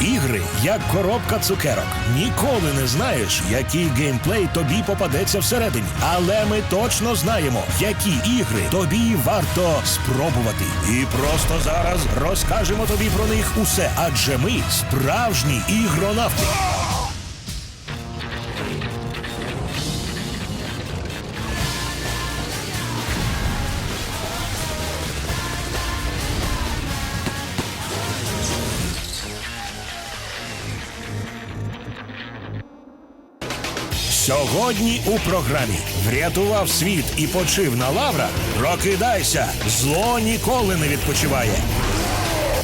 Ігри як коробка цукерок. Ніколи не знаєш, який геймплей тобі попадеться всередині. Але ми точно знаємо, які ігри тобі варто спробувати. І просто зараз розкажемо тобі про них усе, адже ми справжні ігронавти. Сьогодні у програмі врятував світ і почив на лаврах. Прокидайся, зло ніколи не відпочиває.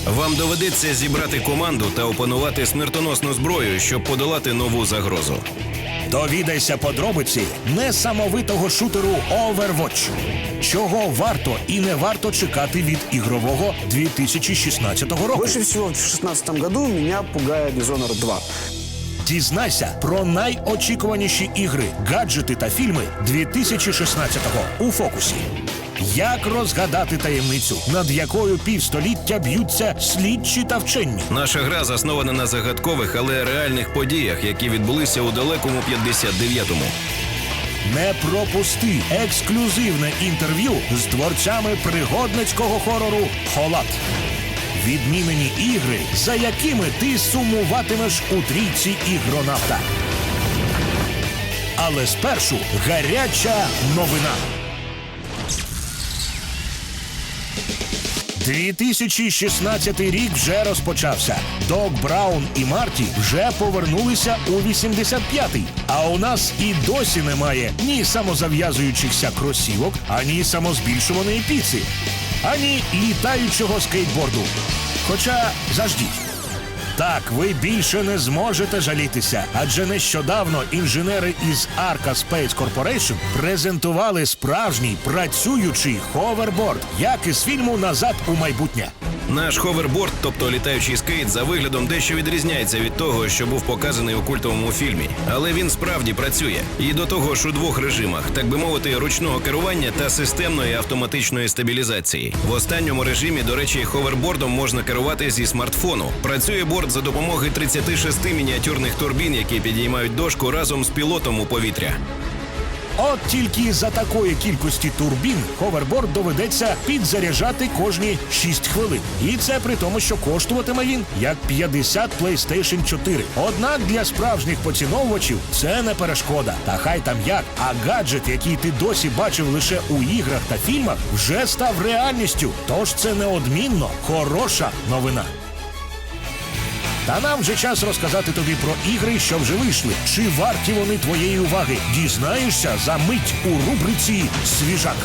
Вам доведеться зібрати команду та опанувати смертоносну зброю, щоб подолати нову загрозу. Довідайся подробиці несамовитого шутеру Overwatch. Чого варто і не варто чекати від ігрового 2016 року. Больше всего в 2016 году меня пугает Dishonored 2. Дізнайся про найочікуваніші ігри, гаджети та фільми 2016-го у фокусі. Як розгадати таємницю, над якою півстоліття б'ються слідчі та вчені? Наша гра заснована на загадкових, але реальних подіях, які відбулися у далекому 59-му. Не пропусти ексклюзивне інтерв'ю з творцями пригодницького хорору Холат. Відмінені ігри, за якими ти сумуватимеш у трійці ігронавта. Але спершу гаряча новина. 2016 рік вже розпочався. Док Браун і Марті вже повернулися у 85-й. А у нас і досі немає ні самозав'язуючихся кросівок, ані самозбільшуваної піци, ані літаючого скейтборду. Хоча заждіть. Так, ви більше не зможете жалітися, адже нещодавно інженери із Arca Space Corporation презентували справжній працюючий ховерборд, як із фільму Назад у майбутнє. Наш ховерборд, тобто літаючий скейт, за виглядом дещо відрізняється від того, що був показаний у культовому фільмі. Але він справді працює. І до того ж у двох режимах, так би мовити, ручного керування та системної автоматичної стабілізації. В останньому режимі, до речі, ховербордом можна керувати зі смартфону. Працює борт за допомогою 36 мініатюрних турбін, які підіймають дошку разом з пілотом у повітря. От тільки за такої кількості турбін ховерборд доведеться підзаряджати кожні 6 хвилин. І це при тому, що коштуватиме він як 50 PlayStation 4. Однак для справжніх поціновувачів це не перешкода. Та хай там як. А гаджет, який ти досі бачив лише у іграх та фільмах, вже став реальністю. Тож це неодмінно хороша новина. Та нам вже час розказати тобі про ігри, що вже вийшли. Чи варті вони твоєї уваги? Дізнаєшся за мить у рубриці Свіжак.